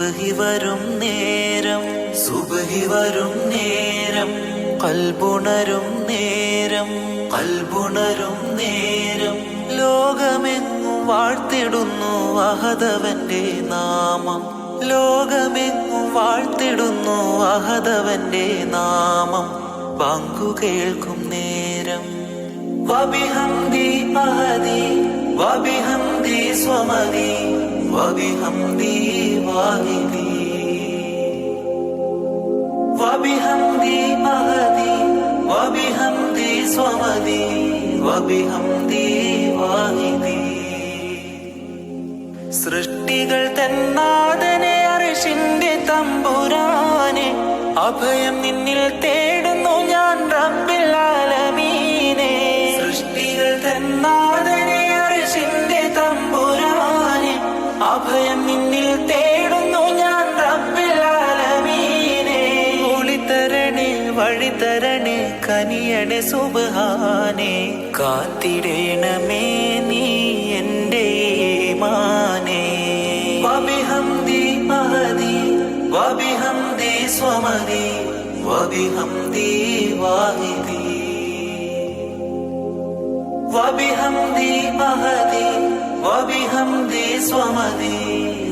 വരും നേരം സുബഹി വരും നേരം കൽബുണരും നേരം കൽബുണരും നേരം ലോകമെങ്ങും വാഴ്ത്തിടുന്നു അഹദവന്റെ നാമം. ലോകമെങ്ങും വാഴ്ത്തിടുന്നു അഹദവന്റെ നാമം. പങ്കു കേൾക്കും നേരം. വബിഹംദി അഹദി വബിഹംദി സ്വമദി വബിഹംദി واهدي وبحمدي അഹദി وبحمدي صمدي وبحمدي واهدي സൃഷ്ടികൾ തന്നാദനെ അറിഷിന്റെ തമ്പുരാനെ അഭയം നിന്നിൽ തേടുന്നു വഴിത്തരണേ കനിയണേ സുബഹാനെ കാത്തിടേണമേ നീ എന്റെ മാനേ. വബിഹംദി അഹദി വബിഹംദി സ്വമദി വബിഹംദി വാഹിദി. വബിഹംദി അഹദി വബിഹംദി സ്വമദി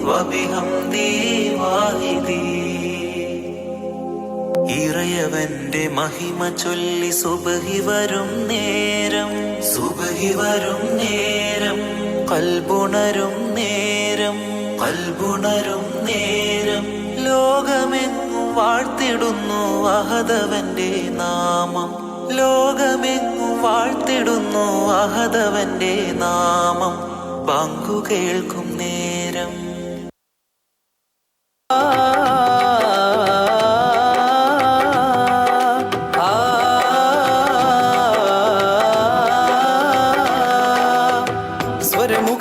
വബിഹംദി വാഹിദി. ഇറയവന്റെ മഹിമ ചൊല്ലി സുബഹി വരും നേരം. സുബഹി വരും നേരം. കൽബുണരും നേരം. കൽബുണരും നേരം. ലോകമെങ്ങും വാഴ്ത്തിടുന്നു അഹദവന്റെ നാമം. ലോകമെങ്ങും വാഴ്ത്തിടുന്നു അഹദവന്റെ നാമം. പങ്കു കേൾക്കും നേരം.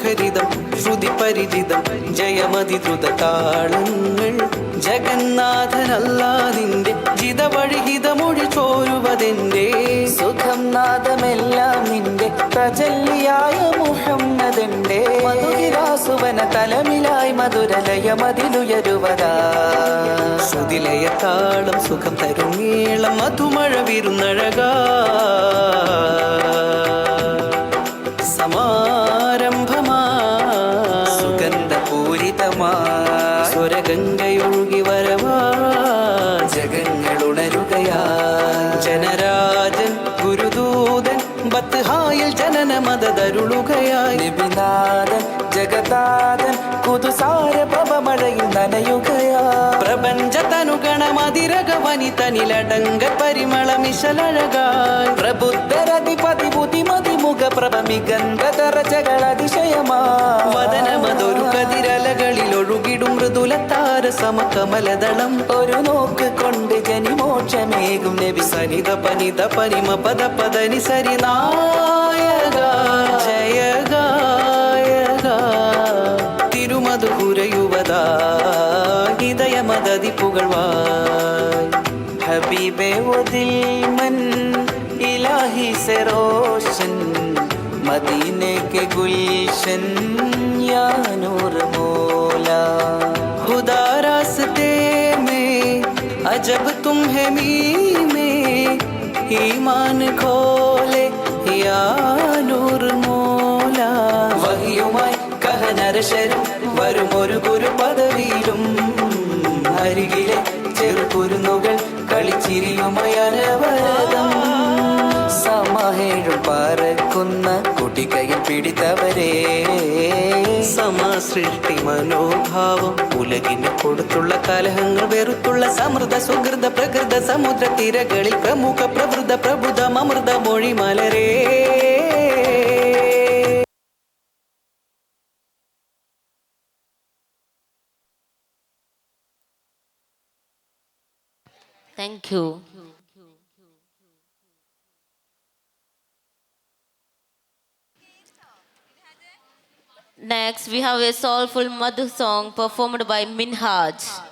സ്വരമുഖരിതം ശ്രുതി പരിചിതം ജയമതിദ്രുത താളങ്ങൾ ജഗന്നാഥനല്ലാ നിന്റെ ജിതവഴിഹിതമൊഴി ചോരുവതെന്റെ സുഖം നാദമെല്ലാം നിന്റെ പ്രജല്ലിയായ മുഹമ്മദന്റെ മധുരാസുവന തലമിലായി മധുരലയമതിലുയരുവതാ ശ്രുതിലയ താളം സുഖം തരുമീളം മധുമഴ വിരുന്നഴകാ. സ്വരഗംഗയൊഴുകി വരവാ. ജഗങ്ങളുണരുകയാ ജനരാജൻ ഗുരുദൂതൻ ബത്ഹായിൽ ജനന മതതരുളുകയായി നബിനാഥൻ ജഗതാഥൻ കുതുസാര പവമഴയിൽ നനയുകയാ. പ്രപഞ്ച തനുഗണമതിരക വനിതനിലടങ്ക പരിമളമിശലഴകായി പ്രബുദ്ധരതിപതി ബുദ്ധിമതി മുഖ പ്രഭമിഗന്ധതരചകൾ അതിശയമാ വദനമതൊരു ഒഴുകിടും മൃദുലത്താര സമകമലദളം ഒരു നോക്ക് കൊണ്ട് ജനിമോക്ഷമേകും നബി സനിത പനിത പരിമ പദ പദനി സരി നായക ജയ ഗായക തിരുമധു കുരയുവതാ ഹൃദയമദതി പുകഴ്വായ് ഹബീബെ ഒതിൽ മൻ ഇലാഹി से रोशन मदीने के गुलशन या नूर मौला अजब तुम है मी में ईमान खोले या നൂർ മോല വഹിയുമായി കഹനരശരും വരും ഒരു ഗുരു പദവിയിലും അരികിലെ ചെറുകുരുന്നുകൾ കളിച്ചിരിയുമയനവരതം സമഹേഴും പറക്കുന്ന കുട്ടികയിൽ പിടിത്തവരെ. സമാസൃഷ്ടി മനോഭാവം. ഉലകിന് കൊടുത്തുള്ള കലഹങ്ങൾ വെറുത്തുള്ള സമൃദ്ധ സുഹൃത പ്രകൃത സമുദ്ര തിരകളിൽ പ്രമുഖ പ്രവൃത പ്രബുദ്ധ അമൃത മൊഴി മലരേ. Thank you. Next, we have a soulful Madhu song performed by Minhaj.